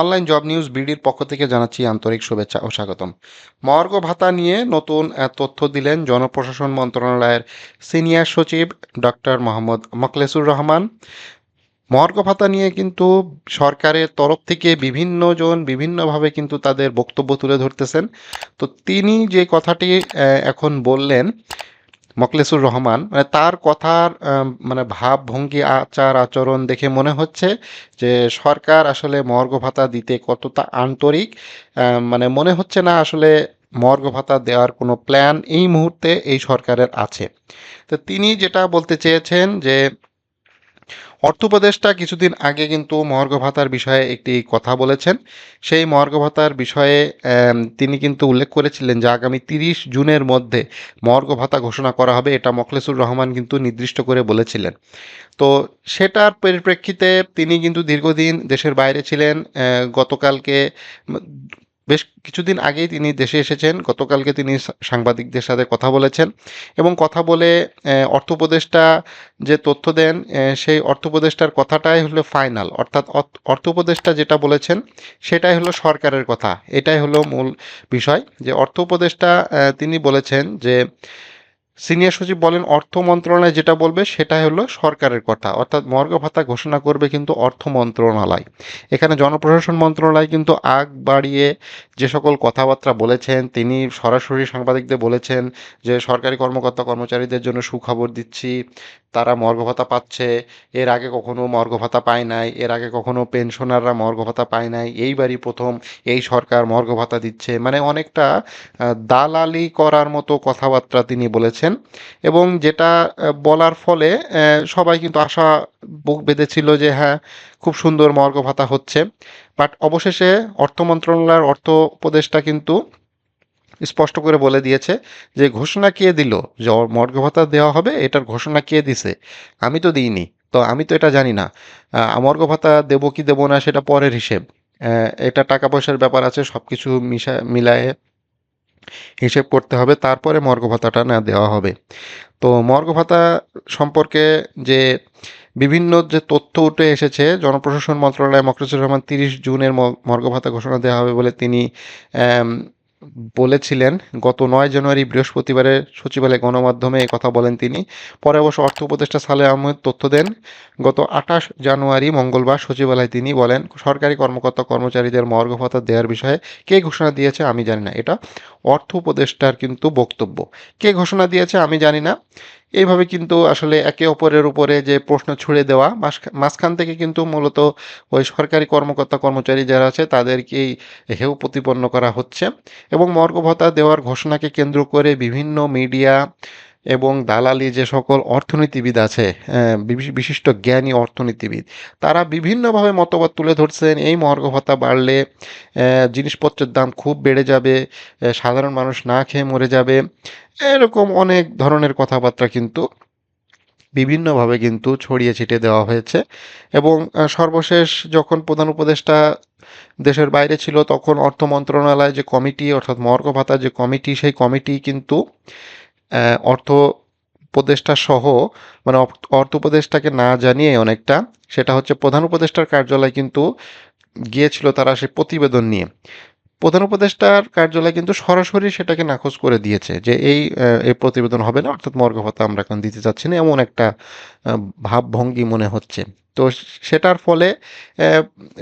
Online job news বিডির পক্ষ থেকে জানাচ্ছি আন্তরিক শুভেচ্ছা ও স্বাগতম। মর্গ ভাতা নিয়ে নতুন তথ্য দিলেন জনপ্রশাসন মন্ত্রণালয়ের সিনিয়র সচিব ডক্টর মোহাম্মদ মকলেসুর রহমান। মর্গ ভাতা নিয়ে কিন্তু সরকারের তরফ থেকে বিভিন্ন জন বিভিন্নভাবে কিন্তু তাদের বক্তব্য তুলে ধরতেছেন। তো তিনি যে কথাটি এখন বললেন মকলেসুর রহমান মানে তার কথার মানে ভাবভঙ্গি, আচার, আচরণ দেখে মনে হচ্ছে যে সরকার আসলে মর্গ ভাতা দিতে কতটা আন্তরিক মানে মনে হচ্ছে না আসলে মর্গ ভাতা দেওয়ার কোনো প্ল্যান এই মুহূর্তে এই সরকারের আছে। তো তিনি যেটা বলতে চেয়েছেন যে অর্থ কিছুদিন আগে কিন্তু মর্গ ভাতার বিষয়ে একটি কথা বলেছেন। সেই মর্গ ভাতার বিষয়ে তিনি কিন্তু উল্লেখ করেছিলেন যে আগামী তিরিশ জুনের মধ্যে মর্গ ভাতা ঘোষণা করা হবে, এটা মখলেসুর রহমান কিন্তু নির্দিষ্ট করে বলেছিলেন। তো সেটার পরিপ্রেক্ষিতে তিনি কিন্তু দীর্ঘদিন দেশের বাইরে ছিলেন। গতকালকে বেশ কিছুদিন আগেই তিনি দেশে এসেছেন। গতকালকে তিনি সাংবাদিকদের সাথে কথা বলেছেন এবং কথা বলে অর্থপ্রদেশটা যে তথ্য দেন সেই অর্থপ্রদেশটার কথাটাই হলো ফাইনাল। অর্থাৎ অর্থ- অর্থ উপদেষ্টা যেটা বলেছেন, সেটাই হলো সরকারের কথা। এটাই হলো মূল বিষয়। যে অর্থ উপদেষ্টা তিনি বলেছেন যে সিনিয়র সচিব বলেন, অর্থ মন্ত্রণালয় যেটা বলবে সেটাই হলো সরকারের কথা। অর্থাৎ মর্গ ভাতা ঘোষণা করবে কিন্তু অর্থ মন্ত্রণালয়। এখানে জনপ্রশাসন মন্ত্রণালয় কিন্তু আগ বাড়িয়ে যে সকল কথাবার্তা বলেছেন, তিনি সরাসরি সাংবাদিকদের বলেছেন যে, সরকারি কর্মকর্তা কর্মচারীদের জন্য সুখবর দিচ্ছি, তারা মর্গ ভাতা পাচ্ছে, এর আগে কখনো মর্গ ভাতা পায় নাই, এর আগে কখনো পেনশনাররা মর্গ ভাতা পায় নাই, এইবারই প্রথম এই সরকার মর্গ ভাতা দিচ্ছে। মানে অনেকটা দালালি করার মতো কথাবার্তা তিনি বলেছেন। এবং যেটা বলার ফলে সবাই কিন্তু আশা, বুক বেঁধেছিল যে হ্যাঁ খুব সুন্দর মর্গ ভাতা হচ্ছে। বাট অবশেষে অর্থ মন্ত্রণালয়ের অর্থ উপদেষ্টা কিন্তু স্পষ্ট করে বলে দিয়েছে যে ঘোষণা কে দিল? যে মর্গ ভাতা দেওয়া হবে, এটার ঘোষণা কে দিছে? আমি তো দিইনি, তো আমি তো এটা জানি না। মর্গ ভাতা দেবো কি দেবো না সেটা পরের হিসেব। এটা টাকা পয়সার ব্যাপার আছে সব কিছু মিশা, মিলায়ে হিসেব করতে হবে, তারপরে মর্গ ভাতাটা না দেওয়া হবে। তো মর্গ ভাতা সম্পর্কে যে বিভিন্ন যে তথ্য উঠে এসেছে, জনপ্রশাসন মন্ত্রণালয় মকরুজুর রহমান তিরিশ জুনের মর্গ ভাতা ঘোষণা দেওয়া হবে বলে তিনি বলেছিলেন, গত নয় জানুয়ারি বৃহস্পতিবারে সচিবালয় গণমাধ্যমে কথা বলেন তিনি। পরে অবশ্য অর্থ উপদেষ্টা সালে আহমেদ তথ্য দেন, গত আঠাশ জানুয়ারি মঙ্গলবার সচিবালয়ে তিনি বলেন, সরকারি কর্মকর্তা কর্মচারীদের মর্গ ভাতা দেওয়ার বিষয়ে কে ঘোষণা দিয়েছে আমি জানি না। এটা অর্থ উপদেষ্টার কিন্তু বক্তব্য। কে ঘোষণা দিয়েছে আমি জানি না। এইভাবে কিন্তু আসলে একে অপরের উপরে যে প্রশ্ন ছুড়ে দেওয়া মাঝখা- মাঝখান থেকে কিন্তু মূলত ওই সরকারি কর্মকর্তা, কর্মচারী যারা আছে তাদেরকেই হেউ প্রতিপন্ন করা হচ্ছে এবং মর্গ ভাতা দেওয়ার ঘোষণাকে কেন্দ্র করে বিভিন্ন মিডিয়া এবং দালালি যে সকল অর্থনীতিবিদ আছে বিশিষ্ট জ্ঞানী অর্থনীতিবিদ, তারা বিভিন্নভাবে মতবাদ তুলে ধরছেন, এই মর্গ ভাতা বাড়লে জিনিসপত্রের দাম খুব বেড়ে যাবে সাধারণ মানুষ না খেয়ে মরে যাবে, এরকম অনেক ধরনের কথাবার্তা কিন্তু বিভিন্নভাবে কিন্তু ছড়িয়ে ছিটিয়ে দেওয়া হয়েছে এবং সর্বশেষ যখন প্রধান উপদেষ্টা দেশের বাইরে ছিল, তখন অর্থ মন্ত্রণালয় যে কমিটি, অর্থাৎ মর্গ ভাতা যে কমিটি, সেই কমিটি কিন্তু অর্থ উপদেষ্টা সহ মানে অর্থ উপদেষ্টাকে না জানিয়ে অনেকটা, সেটা হচ্ছে প্রধান উপদেষ্টার কার্যালয় কিন্তু গিয়েছিল তারা সেই প্রতিবেদন নিয়ে। প্রধান উপদেষ্টার কার্যালয় কিন্তু সরাসরি সেটাকে নাকচ করে দিয়েছে যে এই এই প্রতিবেদন হবে না, অর্থাৎ মর্গ ভাতা আমরা এখন দিতে চাচ্ছি না, এমন একটা ভাবভঙ্গি মনে হচ্ছে। তো সেটার ফলে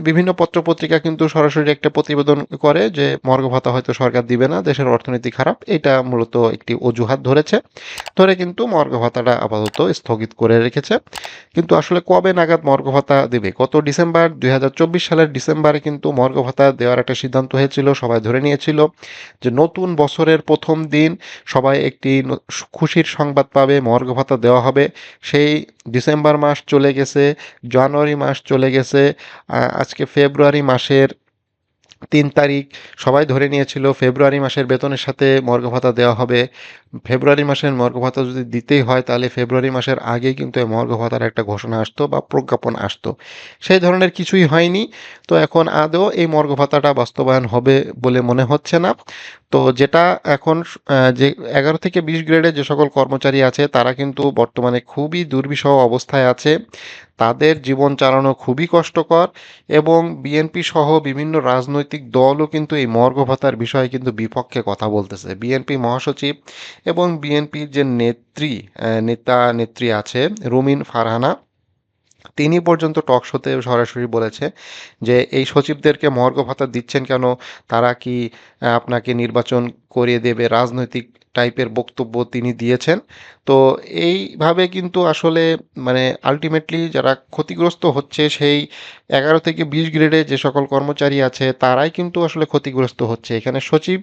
বিভিন্ন পত্রপত্রিকা কিন্তু সরাসরি একটা প্রতিবেদন করে যে মর্গ ভাতা হয়তো সরকার দিবে না, দেশের অর্থনীতি খারাপ। এটা মূলত একটি অজুহাত ধরেছে। ধরে কিন্তু মর্গ ভাতাটা আপাতত স্থগিত করে রেখেছে। কিন্তু আসলে কবে নাগাদ মর্গ ভাতা দেবে? গত ডিসেম্বর দুই হাজার চব্বিশ সালের ডিসেম্বরে কিন্তু মর্গ ভাতা দেওয়ার একটা সিদ্ধান্ত হয়েছিল, সবাই ধরে নিয়েছিল যে নতুন বছরের প্রথম দিন সবাই একটি খুশির সংবাদ পাবে, মর্গ ভাতা দেওয়া হবে। সেই ডিসেম্বর মাস চলে গেছে জানুয়ারি মাস চলে গেছে। আজকে ফেব্রুয়ারি মাসের তিন তারিখ। সবাই ধরে নিয়েছিল ফেব্রুয়ারি মাসের বেতনের সাথে মর্গ ভাতা দেওয়া হবে। ফেব্রুয়ারি মাসের মর্গ ভাতা যদি দিতেই হয়, তাহলে ফেব্রুয়ারি মাসের আগেই কিন্তু এই মর্গ ভাতার একটা ঘোষণা আসতো বা প্রজ্ঞাপন আসতো। সেই ধরনের কিছুই হয়নি। তো এখন আদৌ এই মর্গ ভাতাটা বাস্তবায়ন হবে বলে মনে হচ্ছে না। তো যেটা এখন যে এগারো থেকে বিশ গ্রেডের যে সকল কর্মচারী আছে, তারা কিন্তু বর্তমানে খুবই দুর্বিষহ অবস্থায় আছে। তাদের জীবন চালানো খুবই কষ্টকর এবং বিএনপি সহ বিভিন্ন রাজনৈতিক দলও কিন্তু এই মর্গ ভাতার বিষয়ে কিন্তু বিপক্ষে কথা বলতেছে। বিএনপি মহাসচিব এবং বিএনপির যে নেত্রী নেতা, নেত্রী আছে, রুমিন ফারহানা তিনি পর্যন্ত টক শোতে সরাসরি বলেছে যে, এই সচিবদেরকে মর্গ ভাতা দিচ্ছেন কেন? তারা কি আপনাকে নির্বাচন করিয়ে দেবে? রাজনৈতিক টাইপের বক্তব্য তিনি দিয়েছেন। তো এইভাবে কিন্তু আসলে মানে আলটিমেটলি যারা ক্ষতিগ্রস্ত হচ্ছে, সেই এগারো থেকে বিশ গ্রেডে যে সকল কর্মচারী আছে, তারাই কিন্তু আসলে ক্ষতিগ্রস্ত হচ্ছে। এখানে সচিব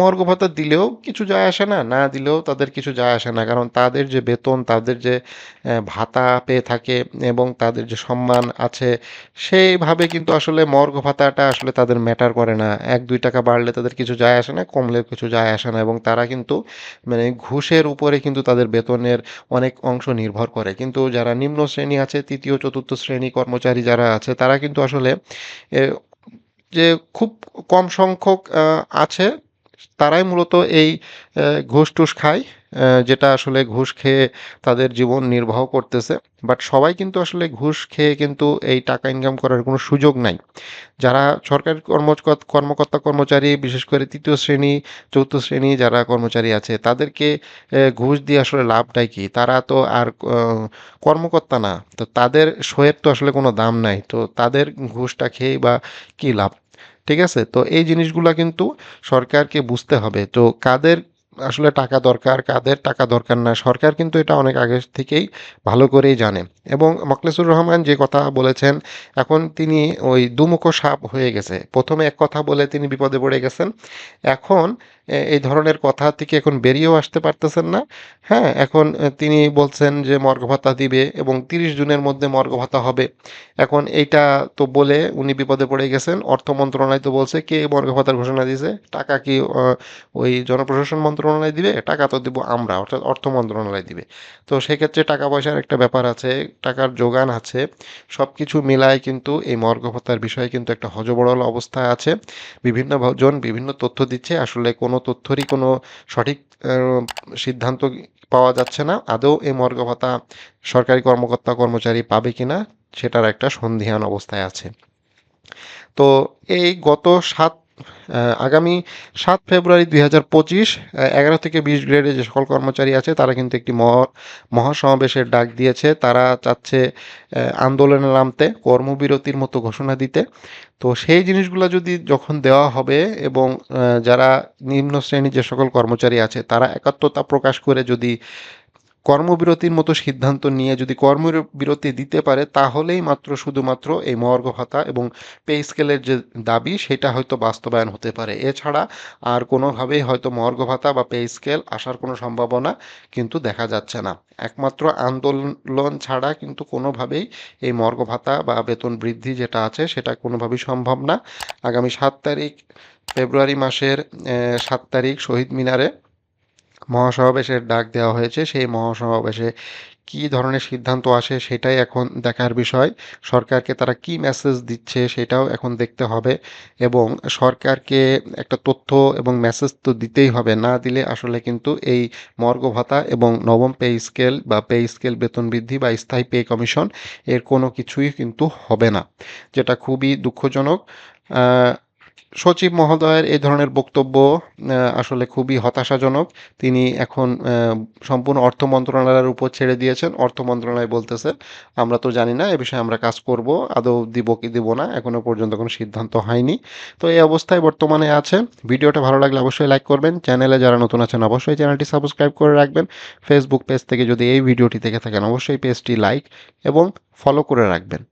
মর্গ ভাতা দিলেও কিছু যায় আসে না না দিলেও তাদের কিছু যায় আসে না। কারণ তাদের যে বেতন, তাদের যে ভাতা পেয়ে থাকে এবং তাদের যে সম্মান আছে, সেইভাবে কিন্তু আসলে মর্গ ভাতাটা আসলে তাদের ম্যাটার করে না। এক, দুই টাকা বাড়লে তাদের কিছু যায় আসে না কমলে কিছু যায় আসে না এবং তারা কিন্তু মানে ঘুষের উপরে কিন্তু তাদের বেতনের অনেক অংশ নির্ভর করে। কিন্তু যারা নিম্ন শ্রেণি আছে, তৃতীয়, চতুর্থ শ্রেণি কর্মচারী যারা আছে, তারা কিন্তু আসলে যে খুব কম সংখ্যক আছে তারাই মূলত এই ঘুষ টুস খায় যেটা আসলে ঘুষ খেয়ে তাদের জীবন নির্বাহ করতেছে। বাট সবাই কিন্তু আসলে ঘুষ খেয়ে কিন্তু এই টাকা ইনকাম করার কোনো সুযোগ নাই। যারা সরকারি কর্মকর্তা কর্মকর্তা কর্মচারী, বিশেষ করে তৃতীয় শ্রেণি, চতুর্থ শ্রেণি যারা কর্মচারী আছে, তাদেরকে ঘুষ দিয়ে আসলে লাভটাই কি? তারা তো আর কর্মকর্তা না। তো তাদের শোয়ের তো আসলে কোনো দাম নাই। তো তাদের ঘুষটা খেয়ে বা কি লাভ? ঠিক আছে? তো এই জিনিসগুলো কিন্তু সরকারকে বুঝতে হবে। তো কাদের আসলে টাকা দরকার, কাদের টাকা দরকার না, সরকার কিন্তু এটা অনেক আগে থেকেই ভালো করেই জানে। এবং মকলেসুর রহমান যে কথা বলেছেন, এখন তিনি ওই দুমুখো সাপ হয়ে গেছে। প্রথমে এক কথা বলে তিনি বিপদে পড়ে গেছেন। এখন এই ধরনের কথা থেকে এখন বেরিয়েও আসতে পারতেছেন না। হ্যাঁ এখন তিনি বলছেন যে মর্গ ভাতা দিবে এবং তিরিশ জুনের মধ্যে মর্গ ভাতা হবে। এখন এইটা তো বলে উনি বিপদে পড়ে গেছেন। অর্থ মন্ত্রণালয় তো বলছে, কে মর্গ ভাতার ঘোষণা দিয়েছে? টাকা কি ওই জনপ্রশাসন মন্ত্রণালয় দিবে? টাকা তো দিব আমরা, অর্থাৎ অর্থ মন্ত্রণালয় দিবে। তো সেক্ষেত্রে টাকা পয়সার একটা ব্যাপার আছে, টাকার যোগান আছে। সব কিছু মিলায় কিন্তু এই মর্গ ভাতার বিষয়ে কিন্তু একটা হজবড়ল অবস্থা আছে। বিভিন্ন জন বিভিন্ন তথ্য দিচ্ছে, আসলে কোনো তথ্যরই কোনো সঠিক সিদ্ধান্ত পাওয়া যাচ্ছে না। আদৌ এই মর্গ ভাতা সরকারি কর্মকর্তা কর্মচারী পাবে কিনা, সেটার একটা সন্ধিহান অবস্থায় আছে। তো এই গত সাত আগামী সাত ফেব্রুয়ারি দুই হাজার পঁচিশ এগারো থেকে বিশ গ্রেডে যে সকল কর্মচারী আছে, তারা কিন্তু একটি মহা, মহাসমাবেশের ডাক দিয়েছে। তারা চাচ্ছে আন্দোলনে নামতে, কর্মবিরতির মতো ঘোষণা দিতে। তো সেই জিনিসগুলো যদি যখন দেওয়া হবে এবং যারা নিম্ন শ্রেণির যে সকল কর্মচারী আছে, তারা একাত্মতা প্রকাশ করে যদি কর্মবিরতির মতো সিদ্ধান্ত নিয়ে যদি কর্মবিরতি দিতে পারে, তাহলেই মাত্র শুধুমাত্র এই মর্গ ভাতা এবং পে স্কেলের যে দাবি, সেটা হয়তো বাস্তবায়ন হতে পারে। এছাড়া আর কোনোভাবেই হয়তো মর্গ ভাতা বা পে স্কেল আসার কোনো সম্ভাবনা কিন্তু দেখা যাচ্ছে না। একমাত্র আন্দোলন ছাড়া কিন্তু কোনোভাবেই এই মর্গ ভাতা বা বেতন বৃদ্ধি যেটা আছে, সেটা কোনোভাবেই সম্ভব না। আগামী সাত তারিখ, ফেব্রুয়ারি মাসের সাত তারিখ শহীদ মিনারে মহাসমাবেশের ডাক দেওয়া হয়েছে। সেই মহাসমাবেশে কী ধরনের সিদ্ধান্ত আসে সেটাই এখন দেখার বিষয়। সরকারকে তারা কি মেসেজ দিচ্ছে সেটাও এখন দেখতে হবে এবং সরকারকে একটা তথ্য এবং মেসেজ তো দিতেই হবে। না দিলে আসলে কিন্তু এই মর্গ ভাতা এবং নবম পে স্কেল বা পে স্কেল বেতন বৃদ্ধি বা স্থায়ী পে কমিশন এর কোনো কিছুই কিন্তু হবে না, যেটা খুবই দুঃখজনক। সচিব মহোদয়ের এই ধরনের বক্তব্য আসলে খুবই হতাশাজনক। তিনি এখন সম্পূর্ণ অর্থ মন্ত্রণালয়ের উপর ছেড়ে দিয়েছেন। অর্থ মন্ত্রণালয় বলতেছে, আমরা তো জানি না, এ বিষয়ে আমরা কাজ করব, আদৌ দিব কি দিব না, এখনও পর্যন্ত কোনো সিদ্ধান্ত হয়নি। তো এই অবস্থায় বর্তমানে আছে। ভিডিওটা ভালো লাগলে অবশ্যই লাইক করবেন। চ্যানেলে যারা নতুন আছেন, অবশ্যই চ্যানেলটি সাবস্ক্রাইব করে রাখবেন। ফেসবুক পেজ থেকে যদি এই ভিডিওটি দেখে থাকেন, অবশ্যই পেজটি লাইক এবং ফলো করে রাখবেন।